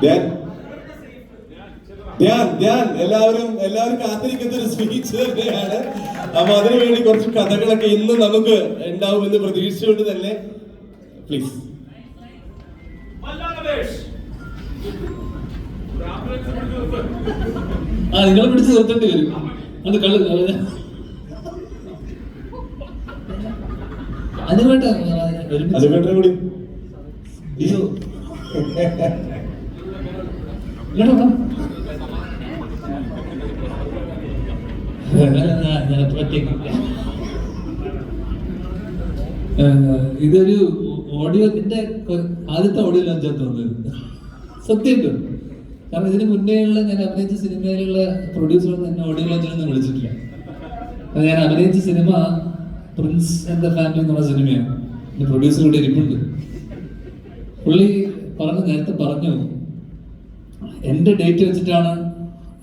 ധ്യാൻ. ധ്യാൻ ധ്യാൻ. എല്ലാവരും എല്ലാവരും കാത്തിരിക്കുന്ന ഒരു സ്പീച്ച് തന്നെയാണ് അപ്പൊ അതിനുവേണ്ടി കുറച്ച് കഥകളൊക്കെ ഇന്ന് നമുക്ക് ഉണ്ടാവുമെന്ന് പ്രതീക്ഷിച്ചുകൊണ്ട് തന്നെ. പ്ലീസ്. ആ നിങ്ങളെ പിടിച്ച് നിർത്തേണ്ടി വരും. അത് കള്ള്. അത് വേണ്ട അത് വേണ്ട കൂടി അയ്യോ. ഇങ്ങോട്ട് വാ. ഞാൻ- ഞാൻ ഒറ്റയ്ക്ക്. ഏഹ്, ഇതൊരു ഓഡിയോത്തിന്റെ ആദ്യത്തെ ഓഡിയോ ലോഞ്ചാ തോന്നുന്നത് സത്യമായിട്ടും കാരണം ഇതിന് മുന്നേയുള്ള ഞാൻ അഭിനയിച്ച സിനിമയിലുള്ള പ്രൊഡ്യൂസറൊന്നും എന്നെ ഓഡിയോ ലോഞ്ചിനൊന്നും വിളിച്ചിട്ടില്ല. ഞാൻ അഭിനയിച്ച സിനിമ പ്രിൻസ് ആൻഡ് ദ ഫാമിലി എന്നുള്ള സിനിമയാണ്. പ്രൊഡ്യൂസർ ഇവിടെ ഇരിപ്പുണ്ട്. പുള്ളി പറഞ്ഞു നേരത്തെ പറഞ്ഞു എന്റെ ഡേറ്റ് വെച്ചിട്ടാണ്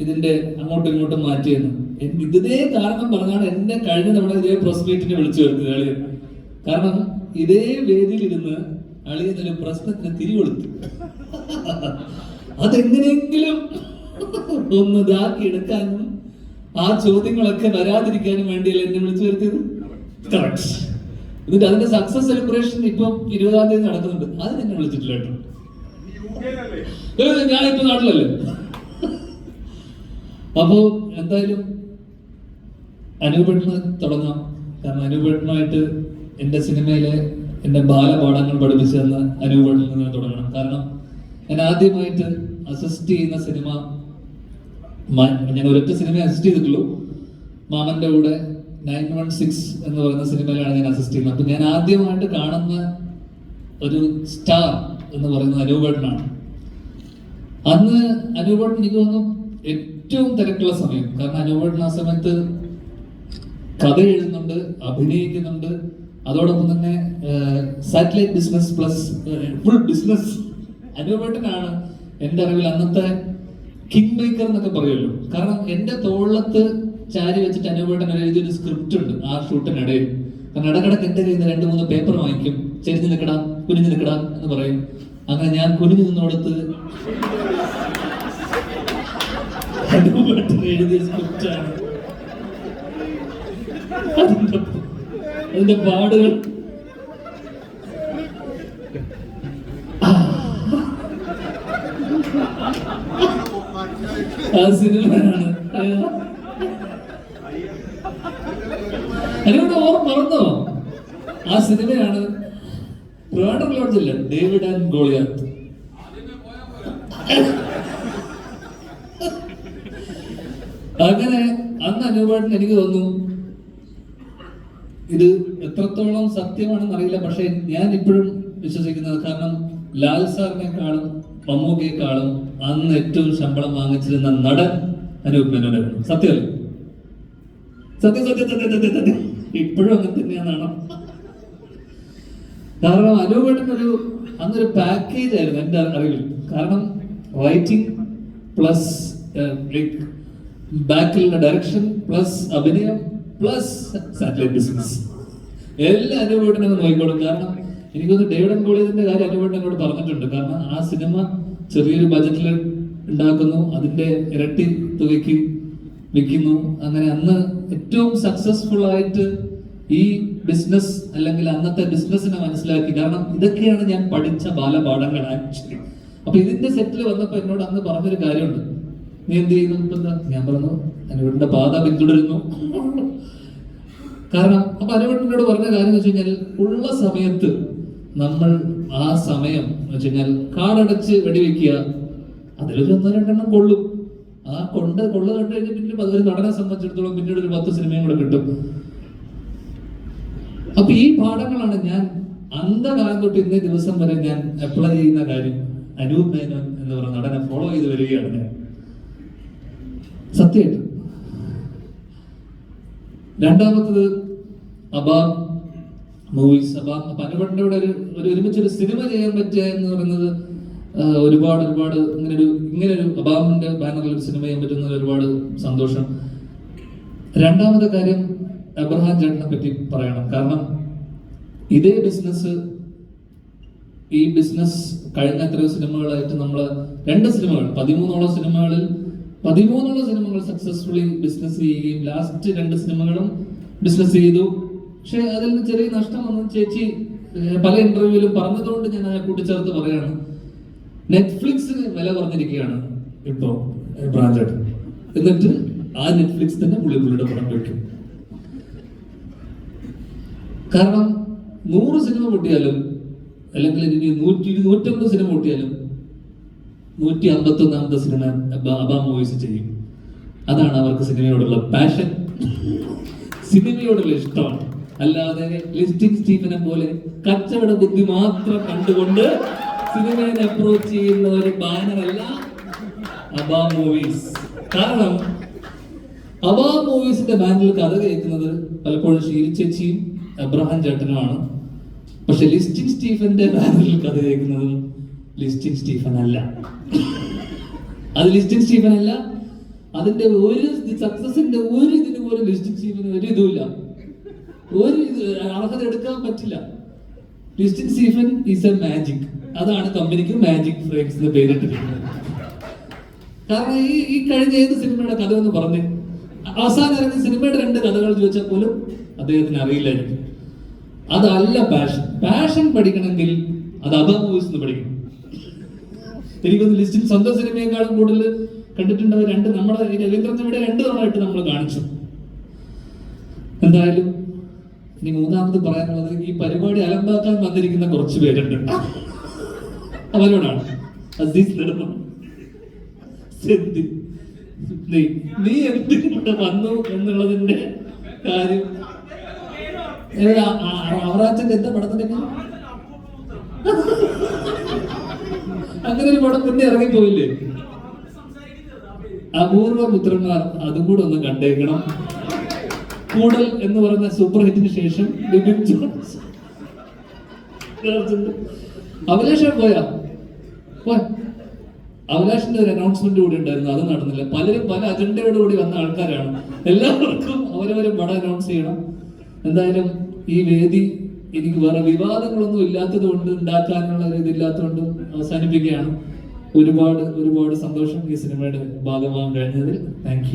ഇതിന്റെ അങ്ങോട്ടും ഇങ്ങോട്ടും മാറ്റിയത്. ഇതേ കാരണം പറഞ്ഞാണ് എന്നെ കഴിഞ്ഞ തവണ ഇതേ പ്രസ് മീറ്റിന് വിളിച്ചു വരുന്നത് കാരണം ഇതേ വേദിയിലിരുന്ന് അളിയൻ ഒരു പ്രശ്നത്തിന് തിരികൊളുത്തു അതെങ്ങനെയെങ്കിലും ഒന്ന് ഇതാക്കി എടുക്കാനും ആ ചോദ്യങ്ങളൊക്കെ വരാതിരിക്കാനും വേണ്ടിയല്ലേ എന്നെ വിളിച്ചു വരുത്തിയത്? എന്നിട്ട് അതിന്റെ സക്സസ് സെലിബ്രേഷൻ ഇപ്പം ഇരുപതാം തീയതി നടക്കുന്നുണ്ട്. അത് എന്നെ വിളിച്ചിട്ടില്ല കേട്ടോ. ഞാനിപ്പോ നാട്ടിലല്ലേ? അപ്പോ എന്തായാലും അനൂപേട്ടന് തുടങ്ങാം. കാരണം അനുപേട്ടനായിട്ട് എന്റെ സിനിമയിലെ എന്റെ ബാലപാഠങ്ങൾ പഠിപ്പിച്ചു തന്ന അനുപേട്ടനിൽ നിന്ന് തുടങ്ങണം. കാരണം ഞാൻ ആദ്യമായിട്ട് അസിസ്റ്റ് ചെയ്യുന്ന സിനിമ ഞാൻ ഒരൊറ്റ സിനിമ അസിസ്റ്റ് ചെയ്തിട്ടുള്ളൂ. മാമന്റെ കൂടെ നയൻ വൺ സിക്സ് എന്ന് പറയുന്ന സിനിമയിലാണ് ഞാൻ അസിസ്റ്റ് ചെയ്യുന്നത്. അപ്പൊ ഞാൻ ആദ്യമായിട്ട് കാണുന്ന ഒരു സ്റ്റാർ എന്ന് പറയുന്നത് അനൂപേട്ടനാണ് അന്ന് അനൂപേട്ടൻ എനിക്ക് തോന്നുന്നു ഏറ്റവും തിരക്കുള്ള സമയം. കാരണം അനൂപേട്ടൻ ആ സമയത്ത് കഥ എഴുതുന്നുണ്ട് അഭിനയിക്കുന്നുണ്ട്. അതോടൊപ്പം തന്നെ satellite business plus full business അനൂപേട്ടനാണ് എന്റെ അറിവിൽ അന്നത്തെ കിങ് മേക്കർ എന്നൊക്കെ പറയുമല്ലോ. കാരണം എന്റെ തോളത്ത് ചാരി വെച്ചിട്ട് അനൂപേട്ടൻ എഴുതിയൊരു സ്ക്രിപ്റ്റ് ഉണ്ട് ആ ഷൂട്ടിനിടയിൽ. കാരണം ഇടക്കിടക്ക് എന്റെ കയ്യിൽ നിന്ന് രണ്ട് മൂന്ന് പേപ്പർ വാങ്ങിക്കും. ചെരിഞ്ഞ് നിൽക്കടാ കുനിഞ്ഞ് നിൽക്കടാ എന്ന് പറയും. അങ്ങനെ ഞാൻ കുനിഞ്ഞു നിന്നോടത്ത് എഴുതിയ അതിന്റെ പാടുകൾ. ആ സിനിമയാണ്. അതിനോട് ഓർമ്മ മറന്നോ? ആ സിനിമയാണ് ട്രിവാൻഡ്രം ഡേവിഡ് ആൻഡ് ഗോളിയാത്ത്. അങ്ങനെ അന്ന് അനുപാടിന് എനിക്ക് തോന്നുന്നു ഇത് എത്രത്തോളം സത്യമാണെന്ന് അറിയില്ല പക്ഷെ ഞാൻ ഇപ്പോഴും വിശ്വസിക്കുന്നത് കാരണം ലാൽ സാറിനെക്കാളും മമ്മൂക്കയെക്കാളും അന്ന് ഏറ്റവും ശമ്പളം വാങ്ങിച്ചിരുന്ന നടൻ അനൂപ് സത്യമല്ലേ? സത്യം സത്യം സത്യം സത്യം സത്യം. ഇപ്പോഴും അങ്ങനെ തന്നെയാണോ കാരണം അനൂപേട്ടൻ ഒരു അന്നൊരു പാക്കേജ് ആയിരുന്നു എന്റെ അറിവിൽ. കാരണം റൈറ്റിംഗ് പ്ലസ് ബാക്കിലുള്ള ഡയറക്ഷൻ പ്ലസ് അഭിനയം പ്ലസ് സാറ്റലൈറ്റ് ബിസിനസ് എല്ലാ അനുഭവത്തിനും നോക്കിക്കോളും. കാരണം എനിക്കൊന്ന് ഡേവിഡൻ കോളേജിന്റെ കാര്യം അനുഭവം എന്നോട് പറഞ്ഞിട്ടുണ്ട്. കാരണം ആ സിനിമ ചെറിയൊരു ബജറ്റിൽ ഉണ്ടാക്കുന്നു. അതിന്റെ ഇരട്ടി തുകയ്ക്ക് വിൽക്കുന്നു. അങ്ങനെ അന്ന് ഏറ്റവും സക്സസ്ഫുൾ ആയിട്ട് ഈ ബിസിനസ് അല്ലെങ്കിൽ അന്നത്തെ ബിസിനസ്സിനെ മനസ്സിലാക്കി. കാരണം ഇതൊക്കെയാണ് ഞാൻ പഠിച്ച ബാലപാഠങ്ങൾ ആക്ച്വലി അപ്പൊ ഇതിന്റെ സെറ്റിൽ വന്നപ്പോ എന്നോട് അന്ന് പറഞ്ഞൊരു കാര്യമുണ്ട്. നീ എന്ത് ചെയ്യുന്നു? ഞാൻ പറഞ്ഞു അനുവിടിന്റെ പാത പിന്തുടരുന്നു. കാരണം അപ്പൊ അനുവട്ടിനോട് പറഞ്ഞ കാര്യം എന്ന് വെച്ച് കഴിഞ്ഞാൽ ഉള്ള സമയത്ത് നമ്മൾ ആ സമയം എന്ന് വെച്ച് കഴിഞ്ഞാൽ കാടടച്ച് വെടിവെക്കുക അതിലൊരു ഒന്നോ രണ്ടെണ്ണം കൊള്ളും. ആ കൊണ്ട് കൊള്ള കണ്ടു കഴിഞ്ഞാൽ പിന്നെ അതൊരു നടനെ സംബന്ധിച്ചിടത്തോളം പിന്നീട് ഒരു പത്ത് സിനിമയും കൂടെ കിട്ടും. അപ്പൊ ഈ പാഠങ്ങളാണ് ഞാൻ അന്ധകാലം തൊട്ട് ഇന്നേ ദിവസം വരെ ഞാൻ അപ്ലൈ ചെയ്യുന്ന കാര്യം. അനൂപ് മേനോൻ എന്ന് പറഞ്ഞ നടനെ ഫോളോ ചെയ്ത് വരികയാണ് ഞാൻ. സത്യമായിട്ട്. രണ്ടാമത്തത് അബാം മൂവീസ് അബാം അനുപട്ടിന്റെ ഒരു ഒരു ഒരു ഒരുമിച്ചൊരു സിനിമ ചെയ്യാൻ പറ്റുക എന്ന് പറയുന്നത് ഒരുപാട് ഒരുപാട് ഇങ്ങനെ ഒരു ഇങ്ങനെ ഒരു അബാമിന്റെ ബാനറിൽ ഒരു സിനിമ ചെയ്യാൻ പറ്റുന്ന ഒരുപാട് സന്തോഷം. രണ്ടാമത്തെ കാര്യം അബ്രഹാം ചേട്ടനെ പറ്റി പറയണം. കാരണം ഇതേ ബിസിനസ് ഈ ബിസിനസ് കഴിഞ്ഞ എത്ര സിനിമകളായിട്ട് നമ്മൾ രണ്ട് സിനിമകൾ പതിമൂന്നോളം സിനിമകളിൽ പതിമൂന്നോളം സിനിമകൾ സക്സസ്ഫുള്ളി ബിസിനസ് ചെയ്യുകയും ലാസ്റ്റ് രണ്ട് സിനിമകളും ബിസിനസ് ചെയ്തു. പക്ഷെ അതിൽ നിന്ന് ചെറിയ നഷ്ടം വന്നു. ചേച്ചി പല ഇന്റർവ്യൂവിലും പറഞ്ഞതുകൊണ്ട് ഞാൻ കൂട്ടിച്ചേർത്ത് പറയാണ് നെറ്റ്ഫ്ലിക്സിന് വില കുറഞ്ഞിരിക്കുകയാണ് ഇപ്പോ ബ്രാൻഡ് എന്നിട്ട് ആ നെറ്റ്ഫ്ലിക്സ് തന്നെ പുള്ളി പുള്ളിയുടെ പടം കിട്ടും കാരണം നൂറ് സിനിമ പൊട്ടിയാലും അല്ലെങ്കിൽ ഇനി നൂറ്റി നൂറ്റമ്പത് സിനിമ പൊട്ടിയാലും നൂറ്റി അമ്പത്തി ഒന്നാമത്തെ സിനിമ അബ മൂവീസ് ചെയ്യും. അതാണ് അവർക്ക് സിനിമയോടുള്ള പാഷൻ സിനിമയോടുള്ള ഇഷ്ടമാണ് അല്ലാതെ ലിസ്റ്റിംഗ് സ്റ്റീഫനെ പോലെ കച്ചവട ബുദ്ധി മാത്രം കണ്ടുകൊണ്ട് സിനിമയെ അപ്രോച്ച് ചെയ്യുന്ന ഒരു ബാനറല്ല അബ മൂവീസ് കാരണം അബാ മൂവീസിന്റെ ബാനറിൽ കഥ കേൾക്കുന്നത് പലപ്പോഴും ഷീരി ചേച്ചിയും എബ്രഹാം ചേട്ടനുമാണ്. പക്ഷെ ലിസ്റ്റിംഗ് സ്റ്റീഫന്റെ ബാനറിൽ കഥ കേൾക്കുന്നത് ലിസ്റ്റിൻ സ്റ്റീഫൻ അല്ല അത് ലിസ്റ്റിൻ സ്റ്റീഫൻ അല്ല അതിന്റെ ഒരു സക്സസിന്റെ ഒരു ഇതിന് പോലും ലിസ്റ്റിൻ സ്റ്റീഫന് ഒരു ഇതുമില്ല. ഒരു അർഹത എടുക്കാൻ പറ്റില്ല. Listing Stephen is a magic അതാണ് കമ്പനിക്ക് മാജിക് ഫ്രെയിംസ് എന്ന് പേരിട്ടിരിക്കുന്നത്. കാരണം ഈ ഈ കഴിഞ്ഞ ഏത് സിനിമയുടെ കഥ എന്ന് പറഞ്ഞ് അവസാനം ഇറങ്ങിയ സിനിമയുടെ രണ്ട് കഥകൾ ചോദിച്ചാൽ പോലും അദ്ദേഹത്തിന് അറിയില്ലായിരിക്കും. അതല്ല പാഷൻ പാഷൻ പഠിക്കണമെങ്കിൽ അത് അതാ മൂവീസ് നിന്ന് പഠിക്കണം. എനിക്കൊന്ന് ലിസ്റ്റിൽ സ്വന്തം സിനിമയെക്കാളും കൂടുതൽ കണ്ടിട്ടുണ്ടാവും രണ്ട് നമ്മുടെ രവീന്ദ്രൻ ഇവിടെ രണ്ട് തവണയായിട്ട് നമ്മൾ കാണിച്ചു. എന്തായാലും ഇനി മൂന്നാമത് പറയാനുള്ളത് ഈ പരിപാടി അലമ്പാക്കാൻ വന്നിരിക്കുന്ന കുറച്ച് പേരുണ്ട്. അവരോടാണ് അസീസ് നീ നീ എന്തിവിടെ വന്നു എന്നുള്ളതിന്റെ കാര്യം. അവറാച്ചന്റെ എന്താ പടത്തിന്റെ? അങ്ങനെ ഒരു പടം പിന്നെ ഇറങ്ങിപ്പോയില്ലേ? അപൂർവ പുത്രന്മാർ അതും കൂടെ ഒന്ന് കണ്ടേക്കണം. കൂടൽ എന്ന് പറയുന്ന സൂപ്പർ ഹിറ്റിന് ശേഷം ജോൺസ്. അഭിലാഷ പോയാ? പോയ. അഭിലാഷിന്റെ ഒരു അനൗൺസ്മെന്റ് കൂടി ഉണ്ടായിരുന്നു അത് നടന്നില്ല. പലരും പല അജണ്ടയോട് കൂടി വന്ന ആൾക്കാരാണ്. എല്ലാവർക്കും അവരവരും പടം അനൗൺസ് ചെയ്യണം. എന്തായാലും ഈ വേദി എനിക്ക് വേറെ വിവാദങ്ങളൊന്നും ഇല്ലാത്തത് കൊണ്ട് ഉണ്ടാക്കാനുള്ള ഒരു ഇതില്ലാത്തതുകൊണ്ടും അവസാനിപ്പിക്കുകയാണ്. ഒരുപാട് ഒരുപാട് സന്തോഷം ഈ സിനിമയുടെ ഭാഗമാകാൻ കഴിഞ്ഞതിൽ. താങ്ക്